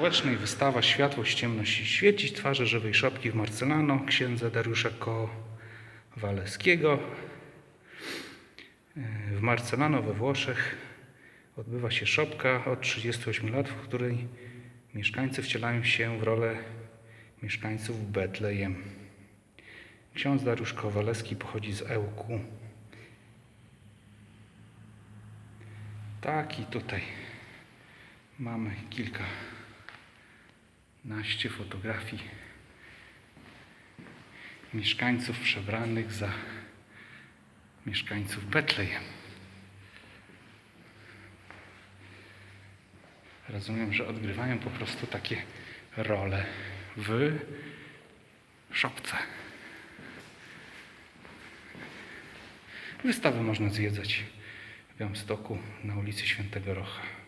społecznej wystawa Światłość, ciemność i świecić twarze żywej szopki w Marcelano księdza Dariusza Kowalewskiego. W Marcelano we Włoszech odbywa się szopka od 38 lat, w której mieszkańcy wcielają się w rolę mieszkańców Betlejem. Ksiądz Dariusz Kowalewski pochodzi z Ełku. Tak i tutaj mamy kilka naście fotografii mieszkańców przebranych za mieszkańców Betlejem. Rozumiem, że odgrywają po prostu takie role w szopce. Wystawę można zwiedzać w Białymstoku na ulicy Świętego Rocha.